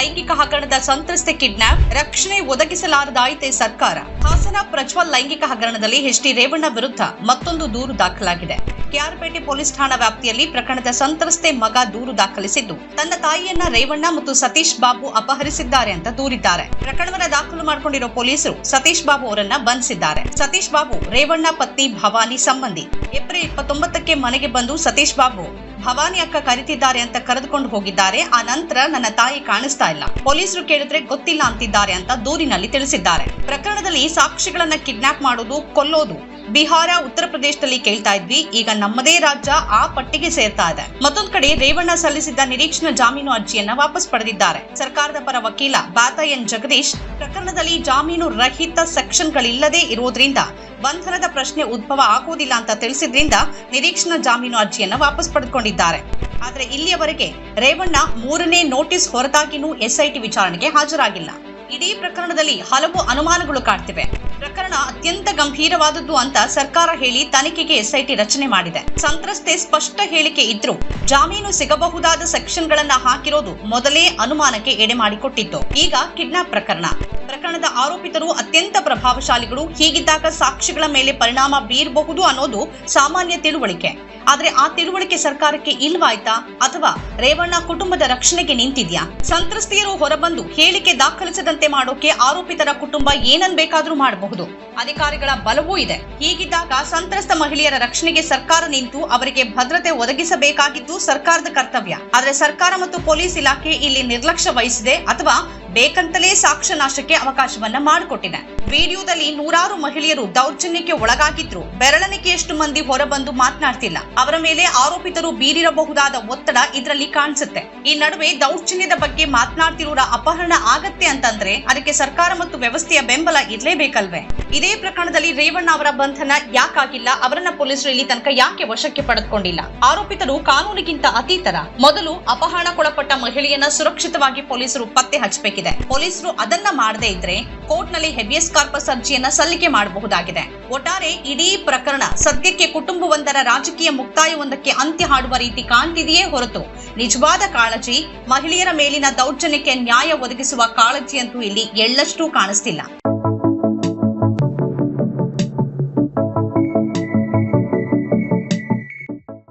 ಲೈಂಗಿಕ ಹಗರಣದ ಸಂತ್ರಸ್ತೆ ಕಿಡ್ನಾಪ್, ರಕ್ಷಣೆ ಒದಗಿಸಲಾರದಾಯಿತೆ ಸರ್ಕಾರ. ಹಾಸನ ಪ್ರಜ್ವಲ್ ಲೈಂಗಿಕ ಹಗರಣದಲ್ಲಿ ಎಚ್ ಡಿ ರೇವಣ್ಣ ವಿರುದ್ಧ ಮತ್ತೊಂದು ದೂರು ದಾಖಲಾಗಿದೆ. ಕೆಆರ್ಪೇಟೆ ಪೊಲೀಸ್ ಠಾಣಾ ವ್ಯಾಪ್ತಿಯಲ್ಲಿ ಪ್ರಕರಣದ ಸಂತ್ರಸ್ತೆ ಮಗ ದೂರು ದಾಖಲಿಸಿದ್ದು, ತನ್ನ ತಾಯಿಯನ್ನ ರೇವಣ್ಣ ಮತ್ತು ಸತೀಶ್ ಬಾಬು ಅಪಹರಿಸಿದ್ದಾರೆ ಅಂತ ದೂರಿದ್ದಾರೆ. ಪ್ರಕರಣವನ್ನ ದಾಖಲು ಮಾಡಿಕೊಂಡಿರೋ ಪೊಲೀಸರು ಸತೀಶ್ ಬಾಬು ಅವರನ್ನ ಬಂಧಿಸಿದ್ದಾರೆ. ಸತೀಶ್ ಬಾಬು, ರೇವಣ್ಣ ಪತ್ನಿ ಭವಾನಿ ಸಂಬಂಧಿ. ಏಪ್ರಿಲ್ ಇಪ್ಪತ್ತೊಂಬತ್ತಕ್ಕೆ ಮನೆಗೆ ಬಂದು ಸತೀಶ್ ಬಾಬು ಭವಾನಿ ಅಕ್ಕ ಕರಿತಿದ್ದಾರೆ ಅಂತ ಕರೆದುಕೊಂಡು ಹೋಗಿದ್ದಾರೆ. ಆ ನಂತರ ನನ್ನ ತಾಯಿ ಕಾಣಿಸ್ತಾ ಇಲ್ಲ. ಪೊಲೀಸರು ಕೇಳಿದ್ರೆ ಗೊತ್ತಿಲ್ಲ ಅಂತಿದ್ದಾರೆ ಅಂತ ದೂರಿನಲ್ಲಿ ತಿಳಿಸಿದ್ದಾರೆ. ಪ್ರಕರಣದಲ್ಲಿ ಸಾಕ್ಷಿಗಳನ್ನ ಕಿಡ್ನಾಪ್ ಮಾಡೋದು, ಕೊಲ್ಲೋದು ಬಿಹಾರ, ಉತ್ತರ ಪ್ರದೇಶದಲ್ಲಿ ಕೇಳ್ತಾ ಇದ್ವಿ. ಈಗ ನಮ್ಮದೇ ರಾಜ್ಯ ಆ ಪಟ್ಟಿಗೆ ಸೇರ್ತಾ ಇದೆ. ಮತ್ತೊಂದು ಕಡೆ ರೇವಣ್ಣ ಸಲ್ಲಿಸಿದ್ದ ನಿರೀಕ್ಷಣಾ ಜಾಮೀನು ಅರ್ಜಿಯನ್ನ ವಾಪಸ್ ಪಡೆದಿದ್ದಾರೆ. ಸರ್ಕಾರದ ಪರ ವಕೀಲ ಬಾತ ಎನ್. ಜಗದೀಶ್, ಪ್ರಕರಣದಲ್ಲಿ ಜಾಮೀನು ರಹಿತ ಸೆಕ್ಷನ್ಗಳಿಲ್ಲದೆ ಇರುವುದರಿಂದ ಬಂಧನದ ಪ್ರಶ್ನೆ ಉದ್ಭವ ಆಗುವುದಿಲ್ಲ ಅಂತ ತಿಳಿಸಿದ್ರಿಂದ ನಿರೀಕ್ಷಣಾ ಜಾಮೀನು ಅರ್ಜಿಯನ್ನ ವಾಪಸ್ ಪಡೆದುಕೊಂಡಿದ್ದಾರೆ. ಆದರೆ ಇಲ್ಲಿಯವರೆಗೆ ರೇವಣ್ಣ ಮೂರನೇ ನೋಟಿಸ್ ಹೊರತಾಗಿನೂ ಎಸ್ಐಟಿ ವಿಚಾರಣೆಗೆ ಹಾಜರಾಗಿಲ್ಲ. ಇಡೀ ಪ್ರಕರಣದಲ್ಲಿ ಹಲವು ಅನುಮಾನಗಳು ಕಾಡ್ತಿವೆ ಪ್ರಕರಣ ಅತ್ಯಂತ ಗಂಭೀರವಾದದ್ದು ಅಂತ ಸರ್ಕಾರ ಹೇಳಿ ತನಿಖೆಗೆ ಎಸ್ಐಟಿ ರಚನೆ ಮಾಡಿದೆ. ಸಂತ್ರಸ್ತೆ ಸ್ಪಷ್ಟ ಹೇಳಿಕೆ ಇದ್ರೂ ಜಾಮೀನು ಸಿಗಬಹುದಾದ ಸೆಕ್ಷನ್ಗಳನ್ನ ಹಾಕಿರೋದು ಮೊದಲೇ ಅನುಮಾನಕ್ಕೆ ಎಡೆ ಮಾಡಿಕೊಟ್ಟಿತ್ತು. ಈಗ ಕಿಡ್ನಾಪ್ ಪ್ರಕರಣ. ಪ್ರಕರಣದ ಆರೋಪಿತರು ಅತ್ಯಂತ ಪ್ರಭಾವಶಾಲಿಗಳು. ಹೀಗಿದ್ದಾಗ ಸಾಕ್ಷಿಗಳ ಮೇಲೆ ಪರಿಣಾಮ ಬೀರಬಹುದು ಅನ್ನೋದು ಸಾಮಾನ್ಯ ತಿಳುವಳಿಕೆ. ಆದ್ರೆ ಆ ತಿಳುವಳಿಕೆ ಸರ್ಕಾರಕ್ಕೆ ಇಲ್ವಾಯ್ತಾ? ಅಥವಾ ರೇವಣ್ಣ ಕುಟುಂಬದ ರಕ್ಷಣೆಗೆ ನಿಂತಿದ್ಯಾ? ಸಂತ್ರಸ್ತೆಯರು ಹೊರಬಂದು ಹೇಳಿಕೆ ದಾಖಲಿಸದಂತೆ ಮಾಡೋಕೆ ಆರೋಪಿತರ ಕುಟುಂಬ ಏನನ್ ಬೇಕಾದ್ರೂ ಮಾಡಬಹುದು. ಅಧಿಕಾರಿಗಳ ಬಲವೂ ಇದೆ. ಹೀಗಿದ್ದಾಗ ಸಂತ್ರಸ್ತ ಮಹಿಳೆಯರ ರಕ್ಷಣೆಗೆ ಸರ್ಕಾರ ನಿಂತು ಅವರಿಗೆ ಭದ್ರತೆ ಒದಗಿಸಬೇಕಾಗಿದ್ದು ಸರ್ಕಾರದ ಕರ್ತವ್ಯ. ಆದ್ರೆ ಸರ್ಕಾರ ಮತ್ತು ಪೊಲೀಸ್ ಇಲಾಖೆ ಇಲ್ಲಿ ನಿರ್ಲಕ್ಷ್ಯ ವಹಿಸಿದೆ ಅಥವಾ ಬೇಕಂತಲೇ ಸಾಕ್ಷ್ಯ ನಾಶಕ್ಕೆ ಅವಕಾಶವನ್ನ ಮಾಡಿಕೊಟ್ಟಿದೆ. ವಿಡಿಯೋದಲ್ಲಿ ನೂರಾರು ಮಹಿಳೆಯರು ದೌರ್ಜನ್ಯಕ್ಕೆ ಒಳಗಾಗಿದ್ರು. ಬೆರಳಣಿಕೆಯಷ್ಟು ಮಂದಿ ಹೊರಬಂದು ಮಾತನಾಡ್ತಿಲ್ಲ. ಅವರ ಮೇಲೆ ಆರೋಪಿತರು ಬೀರಿರಬಹುದಾದ ಒತ್ತಡ ಇದರಲ್ಲಿ ಕಾಣಿಸುತ್ತೆ. ಈ ನಡುವೆ ದೌರ್ಜನ್ಯದ ಬಗ್ಗೆ ಮಾತನಾಡ್ತಿರೋರ ಅಪಹರಣ ಆಗತ್ತೆ ಅಂತಂದ್ರೆ ಅದಕ್ಕೆ ಸರ್ಕಾರ ಮತ್ತು ವ್ಯವಸ್ಥೆಯ ಬೆಂಬಲ ಇರಲೇಬೇಕಲ್ವೇ? ಇದೇ ಪ್ರಕರಣದಲ್ಲಿ ರೇವಣ್ಣ ಅವರ ಬಂಧನ ಯಾಕಾಗಿಲ್ಲ? ಅವರನ್ನ ಪೊಲೀಸರು ಇಲ್ಲಿ ತನಕ ಯಾಕೆ ವಶಕ್ಕೆ ಪಡೆದುಕೊಂಡಿಲ್ಲ? ಆರೋಪಿತರು ಕಾನೂನಿಗಿಂತ ಅತೀತರ. ಮೊದಲು ಅಪಹರಣಕ್ಕೊಳಪಟ್ಟ ಮಹಿಳೆಯನ್ನ ಸುರಕ್ಷಿತವಾಗಿ ಪೊಲೀಸರು ಪತ್ತೆ ಹಚ್ಚಬೇಕಿದೆ. ಪೊಲೀಸರು ಅದನ್ನ ಮಾಡದೇ ಇದ್ರೆ ಕೋರ್ಟ್ನಲ್ಲಿ ಹೆಬಿಯಸ್ ಕಾರ್ಪಸ್ ಅರ್ಜಿಯನ್ನ ಸಲ್ಲಿಕೆ ಮಾಡಬಹುದಾಗಿದೆ. ಒಟ್ಟಾರೆ ಇಡೀ ಪ್ರಕರಣ ಸದ್ಯಕ್ಕೆ ಕುಟುಂಬವೊಂದರ ರಾಜಕೀಯ ಮುಕ್ತಾಯವೊಂದಕ್ಕೆ ಅಂತ್ಯ ಹಾಡುವ ರೀತಿ ಕಾಣ್ತಿದೆಯೇ ಹೊರತು ನಿಜವಾದ ಕಾಳಜಿ ಮಹಿಳೆಯರ ಮೇಲಿನ ದೌರ್ಜನ್ಯಕ್ಕೆ ನ್ಯಾಯ ಒದಗಿಸುವ ಕಾಳಜಿಯಂತೂ ಇಲ್ಲಿ ಎಳ್ಳಷ್ಟೂ ಕಾಣಿಸ್ತಿಲ್ಲ.